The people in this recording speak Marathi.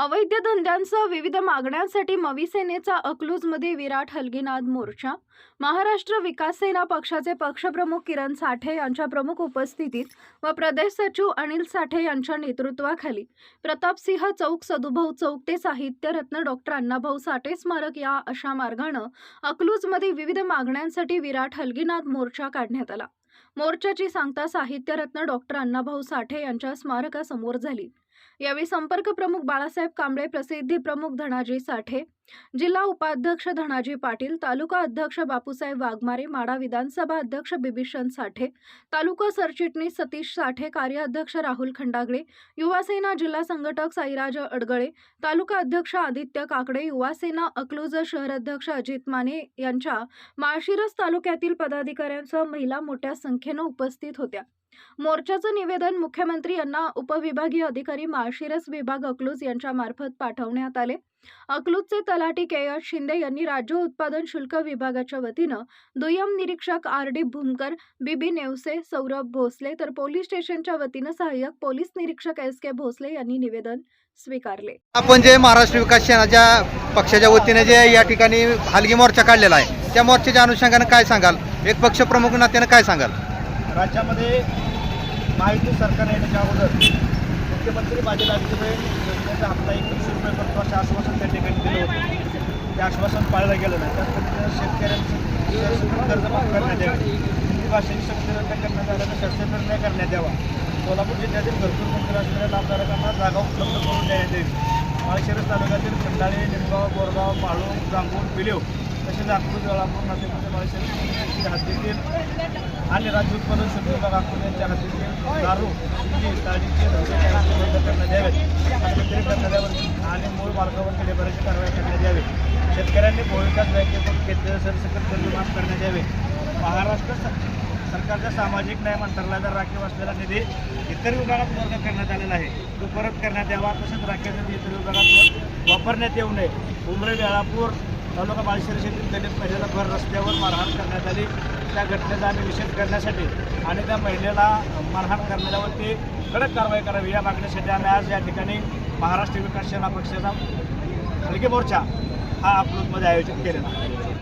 अवैध धंद्यांसह विविध मागण्यांसाठी मविसेनेचा अकलूजमध्ये विराट हलगीनाद मोर्चा. महाराष्ट्र विकास सेना पक्षाचे पक्षप्रमुख किरण साठे यांच्या प्रमुख उपस्थितीत व प्रदेश सचिव अनिल साठे यांच्या नेतृत्वाखाली प्रतापसिंह चौक सदुभाऊ चौक ते साहित्यरत्न डॉक्टर अण्णाभाऊ साठे स्मारक या अशा मार्गानं अकलूजमध्ये विविध मागण्यांसाठी विराट हलगीनाद मोर्चा काढण्यात आला. मोर्चाची सांगता साहित्यरत्न डॉक्टर अण्णाभाऊ साठे यांच्या स्मारकासमोर झाली. यावेळी संपर्क प्रमुख बाळासाहेब कांबळे प्रसिद्धी प्रमुख धनाजी साठे जिल्हा उपाध्यक्ष धनाजी पाटील तालुका अध्यक्ष बापूसाहेब वाघमारे माडा विधानसभा अध्यक्ष बिभीषण साठे तालुका सरचिटणीस सतीश साठे कार्याध्यक्ष राहुल खंडागळे युवासेना जिल्हा संघटक साईराज अडगळे तालुका अध्यक्ष आदित्य काकडे युवासेना अकलूज शहराध्यक्ष अजित माने यांच्या माळशिरस तालुक्यातील पदाधिकाऱ्यांसह महिला मोठ्या संख्येनं उपस्थित होत्या. मोर्चाचं निवेदन मुख्यमंत्री यांना उपविभागीय अधिकारी माळशिरस विभाग अकलूज यांच्या मार्फत पाठवण्यात आले. अकलूजचे तलाठी के. एस. शिंदे यांनी राज्य उत्पादन शुल्क विभागाच्या वतीनं दुय्यम निरीक्षक R. D. Bhumkar B B Nevse Saurabh Bhosale तर पोलीस स्टेशनच्या वतीनं सहाय्यक पोलीस निरीक्षक एस. के. भोसले यांनी निवेदन स्वीकारले. आपण जे महाराष्ट्र विकास सेनाच्या पक्षाच्या वतीने जे या ठिकाणी हलगी मोर्चा काढलेला आहे त्या मोर्चाच्या अनुषंगानं काय सांगाल? एक पक्षप्रमुख नात्यानं काय सांगाल? राज्यामध्ये माहिती सरकार येण्याच्या अगोदर मुख्यमंत्री माझे लाडकीबहीण योजनेचा हप्ता एकवीसशे रुपये करतो असे आश्वासन त्या ठिकाणी दिलं होतं. ते आश्वासन पाळलं गेलं नाही. त्याच पद्धतीनं शेतकऱ्यांचं कर्ज माफ करण्यात यावे. हिंदी भाषेची सक्ती करण्यात आल्यानं शासन निर्णय करण्यात यावा. सोलापूर जिल्ह्यातील भरपूर मंत्री असलेल्या लाभधारकांना जागा उपलब्ध करून देण्यात यावी. माळशिरस तालुक्यातील खंडाळे निमगाव बोरगाव माळू जांभूळ बिलेव तसेच नागपूर जळापूर नांदेडमध्ये माळशिरस हद्दीतील आणि राज्य उत्पन्न शुद्ध विभाग नागपूर यांच्या हद्दीतील दारू शिंदी काळजीचे धंदे करण्यात यावेत. हस्तांतरित करण्यात आणि मूळ मार्गावर केलेबऱ्याची कारवाई करण्यात यावी. शेतकऱ्यांनी भूविकास बँकेतून घेतलेले सरसकट कर्ज माफ करण्यात यावे. महाराष्ट्र सरकारच्या सामाजिक न्याय मंत्रालयाचा राखीव असलेला निधी इतर विभागात वर्ग करण्यात आलेला आहे. तो परत करण्यात यावा तसेच राखीव निधी इतर विभागात वापरण्यात येऊ नये. उमरे वेळापूर तालुका माळशिरस येथील दलित महिलेला भर रस्त्यावर मारहाण करण्यात आली. त्या घटनेचा आम्ही निषेध करण्यासाठी आणि त्या महिलेला मारहाण करणाऱ्यावरती कडक कारवाई करावी या मागणीसाठी आम्ही आज या ठिकाणी महाराष्ट्र विकास सेना पक्षाचा हलके मोर्चा हा अकलूजमध्ये आयोजित केलेला आहे.